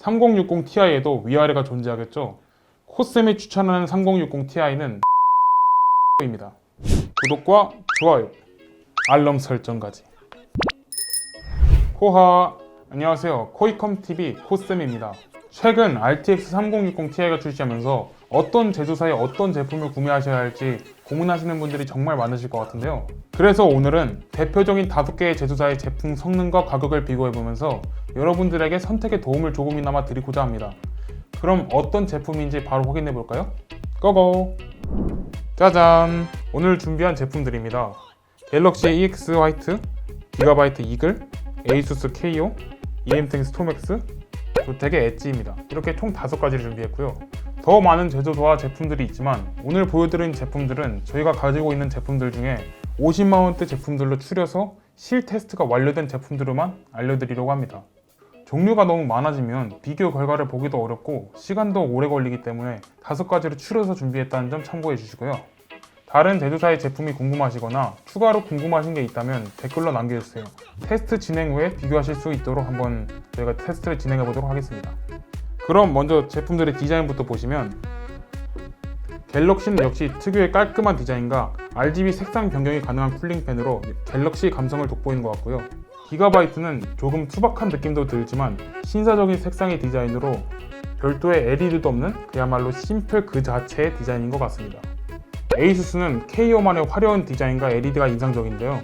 3060 Ti에도 위아래가 존재하겠죠. 코쌤이 추천하는 3060 Ti는 입니다. 구독과 좋아요, 알람 설정까지. 코하 안녕하세요. 코이컴 TV 코쌤입니다. 최근 RTX 3060 Ti가 출시하면서 어떤 제조사의 어떤 제품을 구매하셔야 할지 고민하시는 분들이 정말 많으실 것 같은데요. 그래서 오늘은 대표적인 다섯 개의 제조사의 제품 성능과 가격을 비교해 보면서 여러분들에게 선택에 도움을 조금이나마 드리고자 합니다. 그럼 어떤 제품인지 바로 확인해 볼까요? 고고! 짜잔! 오늘 준비한 제품들입니다. 갤럭시 EX 화이트, 기가바이트 이글, 에이수스 KO, EM텍 스톰엑스, 조텍의 엣지입니다. 이렇게 총 다섯 가지를 준비했고요. 더 많은 제조도와 제품들이 있지만 오늘 보여드린 제품들은 저희가 가지고 있는 제품들 중에 50만 원대 제품들로 추려서 실 테스트가 완료된 제품들로만 알려드리려고 합니다. 종류가 너무 많아지면 비교 결과를 보기도 어렵고 시간도 오래 걸리기 때문에 다섯 가지로 추려서 준비했다는 점 참고해 주시고요. 다른 제조사의 제품이 궁금하시거나 추가로 궁금하신 게 있다면 댓글로 남겨주세요. 테스트 진행 후에 비교하실 수 있도록 한번 저희가 테스트를 진행해 보도록 하겠습니다. 그럼 먼저 제품들의 디자인부터 보시면 갤럭시는 역시 특유의 깔끔한 디자인과 RGB 색상 변경이 가능한 쿨링팬으로 갤럭시 감성을 돋보이는 것 같고요. 기가바이트는 조금 투박한 느낌도 들지만 신사적인 색상의 디자인으로 별도의 LED도 없는 그야말로 심플 그 자체의 디자인인 것 같습니다. 에이수스는 KO만의 화려한 디자인과 LED가 인상적인데요.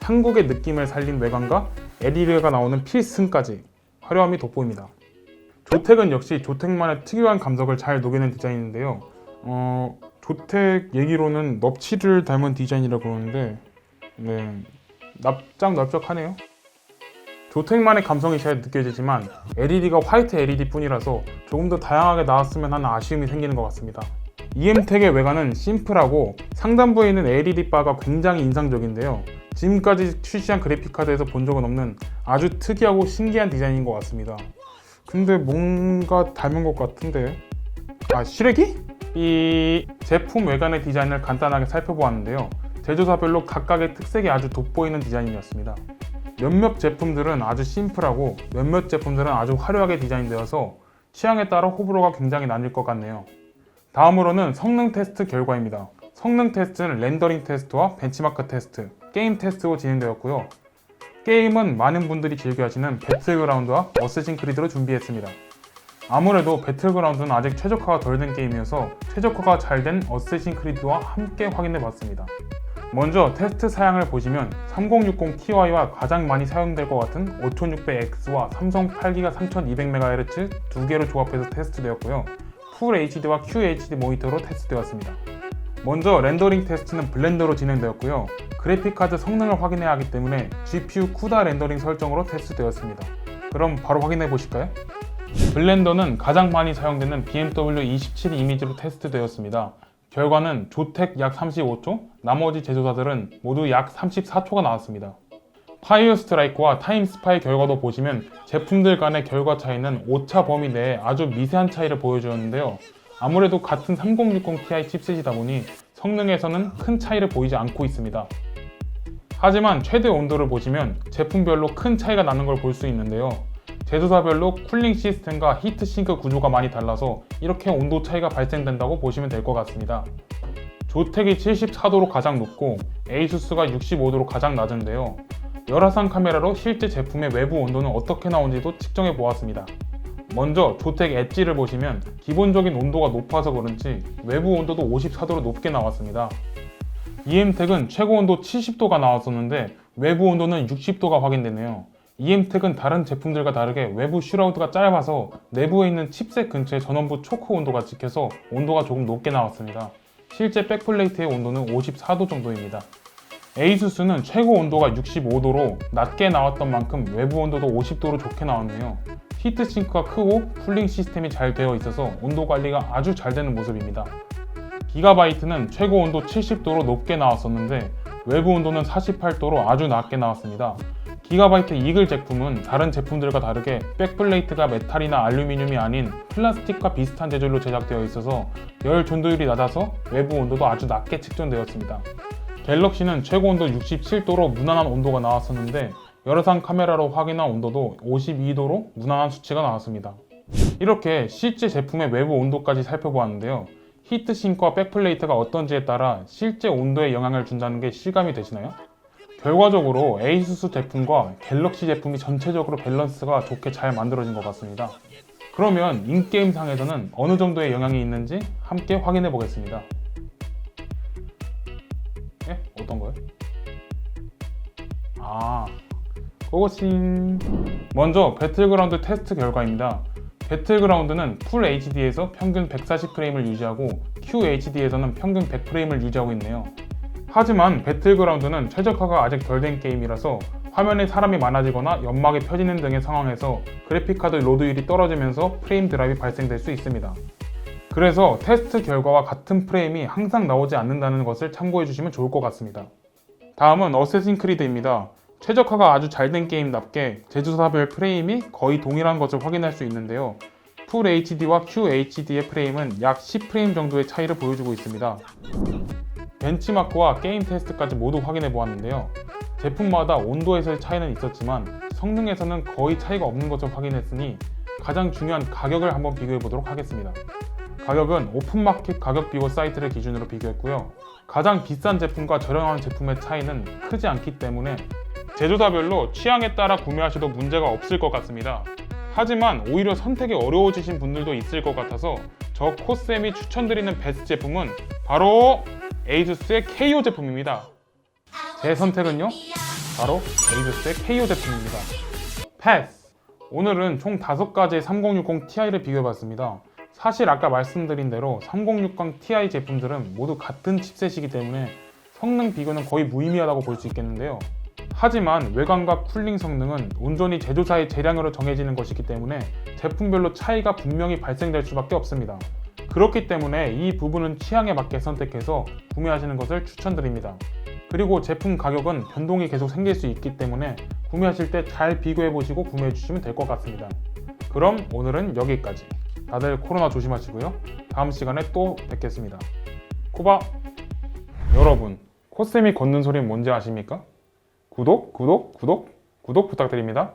한국의 느낌을 살린 외관과 LED가 나오는 필승까지 화려함이 돋보입니다. 조텍은 역시 조텍만의 특유한 감성을 잘 녹여낸 디자인인데요. 어, 조텍 얘기로는 넙치를 닮은 디자인이라고 그러는데 네, 납작 납작하네요. 조텍만의 감성이 잘 느껴지지만 LED가 화이트 LED 뿐이라서 조금 더 다양하게 나왔으면 하는 아쉬움이 생기는 것 같습니다. EM텍의 외관은 심플하고 상단부에 있는 LED 바가 굉장히 인상적인데요. 지금까지 출시한 그래픽카드에서 본 적은 없는 아주 특이하고 신기한 디자인인 것 같습니다. 근데 뭔가 닮은 것 같은데 아 시래기? 이 제품 외관의 디자인을 간단하게 살펴보았는데요. 제조사별로 각각의 특색이 아주 돋보이는 디자인이었습니다. 몇몇 제품들은 아주 심플하고 몇몇 제품들은 아주 화려하게 디자인되어서 취향에 따라 호불호가 굉장히 나뉠 것 같네요. 다음으로는 성능 테스트 결과입니다. 성능 테스트는 렌더링 테스트와 벤치마크 테스트, 게임 테스트로 진행되었고요. 게임은 많은 분들이 즐겨하시는 배틀그라운드와 어쌔신 크리드로 준비했습니다. 아무래도 배틀그라운드는 아직 최적화가 덜 된 게임이어서 최적화가 잘 된 어쌔신 크리드와 함께 확인해 봤습니다. 먼저 테스트 사양을 보시면 3060 Ti와 가장 많이 사용될 것 같은 5600X와 삼성 8기가 3200MHz 두 개로 조합해서 테스트되었고요. 풀 HD와 QHD 모니터로 테스트되었습니다. 먼저 렌더링 테스트는 블렌더로 진행되었고요. 그래픽카드 성능을 확인해야 하기 때문에 GPU 쿠다 렌더링 설정으로 테스트되었습니다. 그럼 바로 확인해 보실까요? 블렌더는 가장 많이 사용되는 BMW 27 이미지로 테스트되었습니다. 결과는 조텍 약 35초, 나머지 제조사들은 모두 약 34초가 나왔습니다. 파이어 스트라이크와 타임 스파이 결과도 보시면 제품들 간의 결과 차이는 오차 범위 내에 아주 미세한 차이를 보여주었는데요. 아무래도 같은 3060 Ti 칩셋이다 보니 성능에서는 큰 차이를 보이지 않고 있습니다. 하지만 최대 온도를 보시면 제품별로 큰 차이가 나는 걸 볼 수 있는데요. 제조사별로 쿨링 시스템과 히트 싱크 구조가 많이 달라서 이렇게 온도 차이가 발생된다고 보시면 될 것 같습니다. 조텍이 74도로 가장 높고 에이수스가 65도로 가장 낮은데요. 열화상 카메라로 실제 제품의 외부 온도는 어떻게 나온지도 측정해 보았습니다. 먼저 조텍 엣지를 보시면 기본적인 온도가 높아서 그런지 외부 온도도 54도로 높게 나왔습니다. EM텍은 최고 온도 70도가 나왔었는데 외부 온도는 60도가 확인되네요. EM텍은 다른 제품들과 다르게 외부 슈라우드가 짧아서 내부에 있는 칩셋 근처에 전원부 초크 온도가 찍혀서 온도가 조금 높게 나왔습니다. 실제 백플레이트의 온도는 54도 정도입니다. 에이수스는 최고 온도가 65도로 낮게 나왔던 만큼 외부 온도도 50도로 좋게 나왔네요. 히트싱크가 크고 쿨링 시스템이 잘 되어 있어서 온도 관리가 아주 잘 되는 모습입니다. 기가바이트는 최고 온도 70도로 높게 나왔었는데 외부 온도는 48도로 아주 낮게 나왔습니다. 기가바이트 이글 제품은 다른 제품들과 다르게 백플레이트가 메탈이나 알루미늄이 아닌 플라스틱과 비슷한 재질로 제작되어 있어서 열 전도율이 낮아서 외부 온도도 아주 낮게 측정되었습니다. 갤럭시는 최고 온도 67도로 무난한 온도가 나왔었는데 열화상 카메라로 확인한 온도도 52도로 무난한 수치가 나왔습니다. 이렇게 실제 제품의 외부 온도까지 살펴보았는데요. 히트싱크와 백플레이트가 어떤지에 따라 실제 온도에 영향을 준다는 게 실감이 되시나요? 결과적으로 에이수스 제품과 갤럭시 제품이 전체적으로 밸런스가 좋게 잘 만들어진 것 같습니다. 그러면 인게임상에서는 어느 정도의 영향이 있는지 함께 확인해 보겠습니다. 예? 어떤 거요? 아, 고고싱. 먼저 배틀그라운드 테스트 결과입니다. 배틀그라운드는 풀 HD에서 평균 140프레임을 유지하고 QHD에서는 평균 100프레임을 유지하고 있네요. 하지만 배틀그라운드는 최적화가 아직 덜 된 게임이라서 화면에 사람이 많아지거나 연막이 펴지는 등의 상황에서 그래픽카드 로드율이 떨어지면서 프레임 드랍이 발생될 수 있습니다. 그래서 테스트 결과와 같은 프레임이 항상 나오지 않는다는 것을 참고해 주시면 좋을 것 같습니다. 다음은 어쌔신 크리드입니다. 최적화가 아주 잘 된 게임답게 제조사별 프레임이 거의 동일한 것을 확인할 수 있는데요. 풀 HD와 QHD의 프레임은 약 10프레임 정도의 차이를 보여주고 있습니다. 벤치마크와 게임 테스트까지 모두 확인해 보았는데요. 제품마다 온도에서의 차이는 있었지만 성능에서는 거의 차이가 없는 것을 확인했으니 가장 중요한 가격을 한번 비교해 보도록 하겠습니다. 가격은 오픈마켓 가격 비교 사이트를 기준으로 비교했고요. 가장 비싼 제품과 저렴한 제품의 차이는 크지 않기 때문에 제조사별로 취향에 따라 구매하셔도 문제가 없을 것 같습니다. 하지만 오히려 선택이 어려워지신 분들도 있을 것 같아서 저 코쌤이 추천드리는 베스트 제품은 바로 에이수스의 KO 제품입니다. 제 선택은요? 바로 에이수스의 KO 제품입니다. 패스! 오늘은 총 5가지의 3060 Ti를 비교해봤습니다. 사실 아까 말씀드린 대로 3060 Ti 제품들은 모두 같은 칩셋이기 때문에 성능 비교는 거의 무의미하다고 볼 수 있겠는데요. 하지만 외관과 쿨링 성능은 온전히 제조사의 재량으로 정해지는 것이기 때문에 제품별로 차이가 분명히 발생될 수밖에 없습니다. 그렇기 때문에 이 부분은 취향에 맞게 선택해서 구매하시는 것을 추천드립니다. 그리고 제품 가격은 변동이 계속 생길 수 있기 때문에 구매하실 때 잘 비교해 보시고 구매해 주시면 될 것 같습니다. 그럼 오늘은 여기까지. 다들 코로나 조심하시고요. 다음 시간에 또 뵙겠습니다. 코바! 여러분, 코쌤이 걷는 소리는 뭔지 아십니까? 구독, 구독, 구독, 구독 부탁드립니다.